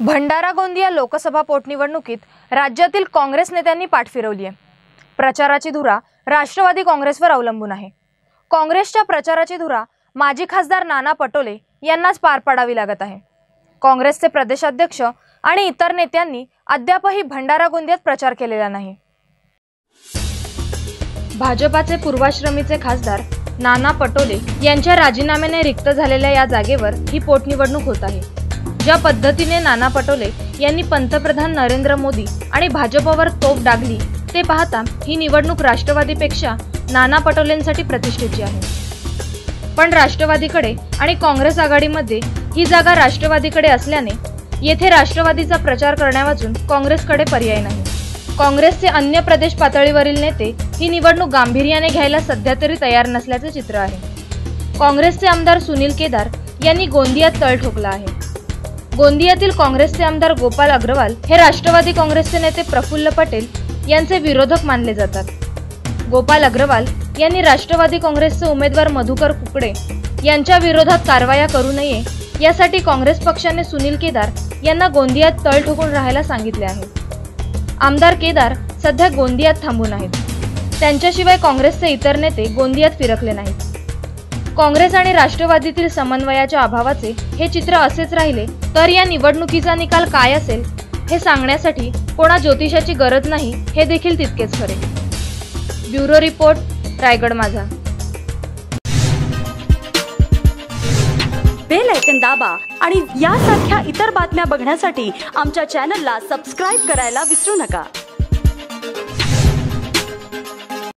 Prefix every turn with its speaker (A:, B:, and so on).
A: भंडारा गोंदिया लोकसभा पोटनिवडणुकीत राज्यातील काँग्रेस नेत्यांनी पाठ फिरवली आहे. प्रचाराची धुरा राष्ट्रवादी काँग्रेसवर अवलंबून आहे. काँग्रेसच्या प्रचाराची धुरा माजी खासदार नाना पटोले यांनाच पार पाडावी लागत आहे. काँग्रेसचे प्रदेशाध्यक्ष आणि इतर नेत्यांनी अद्यापही भंडारा गोंदियात प्रचार केलेला नाही. भाजपाचे पूर्वाश्रमीचे खासदार नाना पटोले यांच्या राजीनाम्याने रिक्त झालेल्या या जागेवर ही पोटनिवडणूक होत आहे. ज्या पद्धतीने नाना पटोले यांनी पंतप्रधान नरेंद्र मोदी आणि भाजपवर तोफ डागली ते पाहता ही निवडणूक राष्ट्रवादीपेक्षा नाना पटोलेंसाठी प्रतिष्ठेची आहे. पण राष्ट्रवादीकडे आणि काँग्रेस आघाडीमध्ये ही जागा राष्ट्रवादीकडे असल्याने येथे राष्ट्रवादीचा प्रचार करण्यावाचून काँग्रेसकडे पर्याय नाही. काँग्रेसचे अन्य प्रदेश पातळीवरील नेते ही निवडणूक गांभीर्याने घ्यायला सध्या तरी तयार नसल्याचे चित्र आहे. काँग्रेसचे आमदार सुनील केदार यांनी गोंदियात तळ ठोकला आहे. गोंदियातील काँग्रेसचे आमदार गोपाल अग्रवाल हे राष्ट्रवादी काँग्रेसचे नेते प्रफुल्ल पटेल यांचे विरोधक मानले जातात. गोपाल अग्रवाल यांनी राष्ट्रवादी काँग्रेसचे उमेदवार मधुकर कुकडे यांच्या विरोधात कारवाया करू नये यासाठी काँग्रेस पक्षाने सुनील केदार यांना गोंदियात तळ ठोकून राहायला सांगितले आहे. आमदार केदार सध्या गोंदियात थांबून आहेत. त्यांच्याशिवाय काँग्रेसचे इतर नेते गोंदियात फिरकले नाहीत. काँग्रेस आणि राष्ट्रवादीतील समन्वयाच्या अभावाचे हे चित्र असेच राहिले तर या निवडणुकीचा निकाल काय असेल हे सांगण्यासाठी कोणा ज्योतिषाची गरज नाही हे देखील तितकेच खरे. ब्युरो रिपोर्ट रायगड माझा.
B: बेल ऐकन दाबा आणि यासारख्या इतर बातम्या बघण्यासाठी आमच्या चॅनलला सबस्क्राईब करायला विसरू नका.